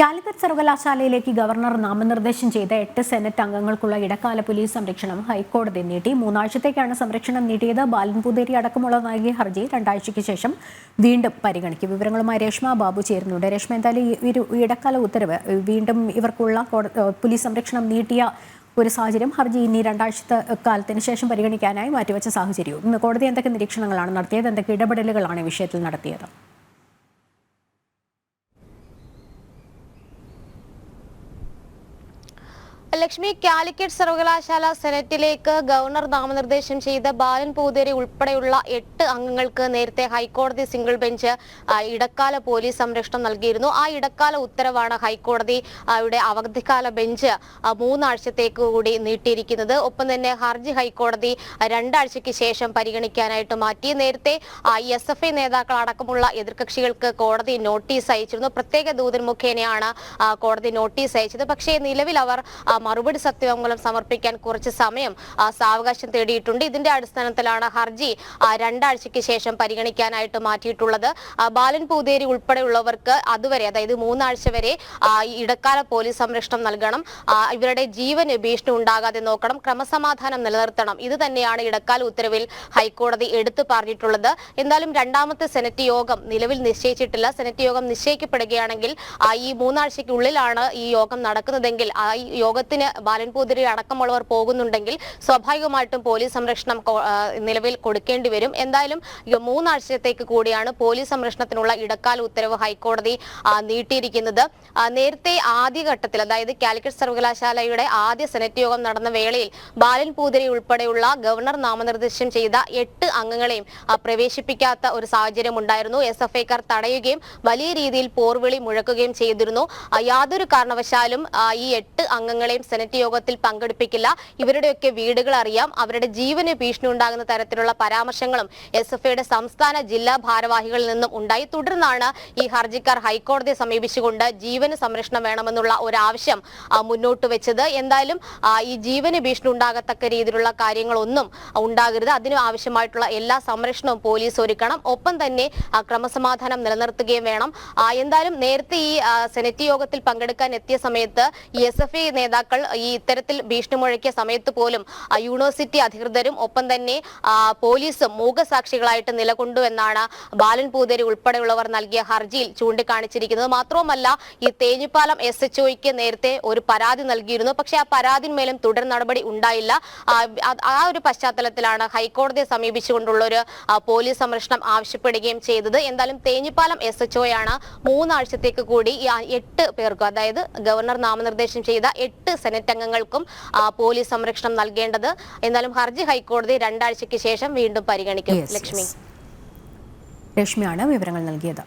Calicut സർവകലാശാലയിലേക്ക് governor നാമനിർദ്ദേശം ചെയ്ത എട്ട് സെനറ്റ് അംഗങ്ങൾക്കുള്ള ഇടക്കാല പോലീസ് സംരക്ഷണം ഹൈക്കോടതി നീട്ടി. മൂന്നാഴ്ചത്തേക്കാണ് സംരക്ഷണം നീട്ടിയത്. ബാലൻപൂതേരി അടക്കമുള്ള നൽകിയ ഹർജി രണ്ടാഴ്ചയ്ക്ക് ശേഷം വീണ്ടും പരിഗണിക്കും. വിവരങ്ങളുമായി രേഷ്മ ബാബു ചേരുന്നുണ്ട്. രേഷ്മ എന്തായാലും ഈ ഇടക്കാല ഉത്തരവ് വീണ്ടും ഇവർക്കുള്ള പോലീസ് സംരക്ഷണം നീട്ടിയ ഒരു സാഹചര്യം ഹർജി ഇനി രണ്ടാഴ്ചത്തെ കാലത്തിന് ശേഷം പരിഗണിക്കാനായി മാറ്റിവെച്ച സാഹചര്യവും. ഇന്ന് കോടതി എന്തൊക്കെ നിരീക്ഷണങ്ങളാണ് നടത്തിയത്? എന്തൊക്കെ ഇടപെടലുകളാണ് വിഷയത്തിൽ നടത്തിയത്? ലക്ഷ്മി കാലിക്കറ്റ് സർവകലാശാല സെനറ്റിലേക്ക് ഗവർണർ നാമനിർദ്ദേശം ചെയ്ത ബാലൻ പൂതേരി ഉൾപ്പെടെയുള്ള എട്ട് അംഗങ്ങൾക്ക് നേരത്തെ ഹൈക്കോടതി സിംഗിൾ ബെഞ്ച് ഇടക്കാല പോലീസ് സംരക്ഷണം നൽകിയിരുന്നു. ആ ഇടക്കാല ഉത്തരവാണ് ഹൈക്കോടതി ആ, അവധിക്കാല ബെഞ്ച് മൂന്നാഴ്ചത്തേക്ക് കൂടി നീട്ടിയിരിക്കുന്നത്. ഒപ്പം തന്നെ ഹർജി ഹൈക്കോടതി രണ്ടാഴ്ചയ്ക്ക് ശേഷം പരിഗണിക്കാനായിട്ട് മാറ്റി. നേരത്തെ എസ് എഫ് ഐ നേതാക്കൾ അടക്കമുള്ള എതിർകക്ഷികൾക്ക് കോടതി നോട്ടീസ് അയച്ചിരുന്നു. പ്രത്യേക ദൂതൻ മുഖേനയാണ് കോടതി നോട്ടീസ് അയച്ചത്. പക്ഷേ നിലവിൽ അവർ മറുപടി സത്യവാങ്മൂലം സമർപ്പിക്കാൻ കുറച്ച് സമയം സാവകാശം തേടിയിട്ടുണ്ട്. ഇതിന്റെ അടിസ്ഥാനത്തിലാണ് ഹർജി രണ്ടാഴ്ചയ്ക്ക് ശേഷം പരിഗണിക്കാനായിട്ട് മാറ്റിയിട്ടുള്ളത്. ബാലൻ പൂതേരി ഉൾപ്പെടെയുള്ളവർക്ക് അതുവരെ അതായത് മൂന്നാഴ്ച വരെ ഇടക്കാല പോലീസ് സംരക്ഷണം നൽകണം. ഇവരുടെ ജീവന് ഭീഷണി ഉണ്ടാകാതെ നോക്കണം. ക്രമസമാധാനം നിലനിർത്തണം. ഇത് തന്നെയാണ് ഇടക്കാല ഉത്തരവിൽ ഹൈക്കോടതി എടുത്തു പറഞ്ഞിട്ടുള്ളത്. എന്തായാലും രണ്ടാമത്തെ സെനറ്റ് യോഗം നിലവിൽ നിശ്ചയിച്ചിട്ടില്ല. സെനറ്റ് യോഗം നിശ്ചയിക്കപ്പെടുകയാണെങ്കിൽ ഈ മൂന്നാഴ്ചയ്ക്കുള്ളിലാണ് ഈ യോഗം നടക്കുന്നതെങ്കിൽ ആ ഈ ബാലൻ ബാലൻപൂതിരി അടക്കമുള്ളവർ പോകുന്നുണ്ടെങ്കിൽ സ്വാഭാവികമായിട്ടും പോലീസ് സംരക്ഷണം നിലവിൽ കൊടുക്കേണ്ടി വരും. എന്തായാലും മൂന്നാഴ്ചത്തേക്ക് കൂടിയാണ് പോലീസ് സംരക്ഷണത്തിനുള്ള ഇടക്കാല ഉത്തരവ് ഹൈക്കോടതി നീട്ടിയിരിക്കുന്നത്. നേരത്തെ ആദ്യഘട്ടത്തിൽ അതായത് കാലിക്കറ്റ് സർവകലാശാലയുടെ ആദ്യ സെനറ്റ് യോഗം നടന്ന വേളയിൽ ബാലൻ പൂതിരി ഉൾപ്പെടെയുള്ള ഗവർണർ നാമനിർദ്ദേശം ചെയ്ത എട്ട് അംഗങ്ങളെയും പ്രവേശിപ്പിക്കാത്ത ഒരു സാഹചര്യം ഉണ്ടായിരുന്നു. എസ് എഫ് ഐക്കാർ തടയുകയും വലിയ രീതിയിൽ പോർവിളി മുഴക്കുകയും ചെയ്തിരുന്നു. യാതൊരു കാരണവശാലും ഈ എട്ട് അംഗങ്ങളെയും സെനറ്റ് യോഗത്തിൽ പങ്കെടുപ്പിക്കില്ല. ഇവരുടെയൊക്കെ വീടുകൾ അറിയാം. അവരുടെ ജീവന് ഭീഷണി ഉണ്ടാകുന്ന തരത്തിലുള്ള പരാമർശങ്ങളും എസ് എഫ് ഐയുടെ സംസ്ഥാന ജില്ലാ ഭാരവാഹികളിൽ നിന്നും ഉണ്ടായി. തുടർന്നാണ് ഈ ഹർജിക്കാർ ഹൈക്കോടതിയെ സമീപിച്ചുകൊണ്ട് ജീവന് സംരക്ഷണം വേണമെന്നുള്ള ഒരു ആവശ്യം മുന്നോട്ട് വെച്ചത്. എന്തായാലും ഈ ജീവന് ഭീഷണി ഉണ്ടാകത്തക്ക രീതിയിലുള്ള കാര്യങ്ങളൊന്നും ഉണ്ടാകരുത്. അതിന് ആവശ്യമായിട്ടുള്ള എല്ലാ സംരക്ഷണവും പോലീസ് ഒരുക്കണം. ഒപ്പം തന്നെ ക്രമസമാധാനം നിലനിർത്തുകയും വേണം. എന്തായാലും നേരത്തെ ഈ സെനറ്റ് യോഗത്തിൽ പങ്കെടുക്കാൻ എത്തിയ സമയത്ത് ഈ എസ് എഫ് ഐ നേതാക്കൾ ഈ ഇത്തരത്തിൽ ഭീഷണി മുഴക്കിയ സമയത്ത് പോലും യൂണിവേഴ്സിറ്റി അധികൃതരും ഒപ്പം തന്നെ പോലീസ് മൂകസാക്ഷികളായിട്ട് നിലകൊണ്ടു എന്നാണ് ബാലൻ പൂതേരി ഉൾപ്പെടെയുള്ളവർ നൽകിയ ഹർജിയിൽ ചൂണ്ടിക്കാണിച്ചിരിക്കുന്നത്. മാത്രവുമല്ല ഈ തേഞ്ഞിപ്പാലം എസ് എച്ച് ഒയ്ക്ക് നേരത്തെ ഒരു പരാതി നൽകിയിരുന്നു. പക്ഷെ ആ പരാതിന്മേലും തുടർ നടപടി ഉണ്ടായില്ല. ആ, ഒരു പശ്ചാത്തലത്തിലാണ് ഹൈക്കോടതിയെ സമീപിച്ചുകൊണ്ടുള്ള ഒരു പോലീസ് സംരക്ഷണം ആവശ്യപ്പെടുകയും ചെയ്തത്. എന്തായാലും തേഞ്ഞിപ്പാലം എസ് എച്ച് ഒയാണ് മൂന്നാഴ്ചത്തേക്ക് കൂടി എട്ട് പേർക്കും അതായത് ഗവർണർ നാമനിർദ്ദേശം ചെയ്ത എട്ട് സെനറ്റ് അംഗങ്ങൾക്കും പോലീസ് സംരക്ഷണം നൽകേണ്ടത് എന്നാലും ഹർജി ഹൈക്കോടതി രണ്ടാഴ്ചയ്ക്ക് ശേഷം വീണ്ടും പരിഗണിക്കും ലക്ഷ്മി ലക്ഷ്മിയാണ് വിവരങ്ങൾ നൽകിയത്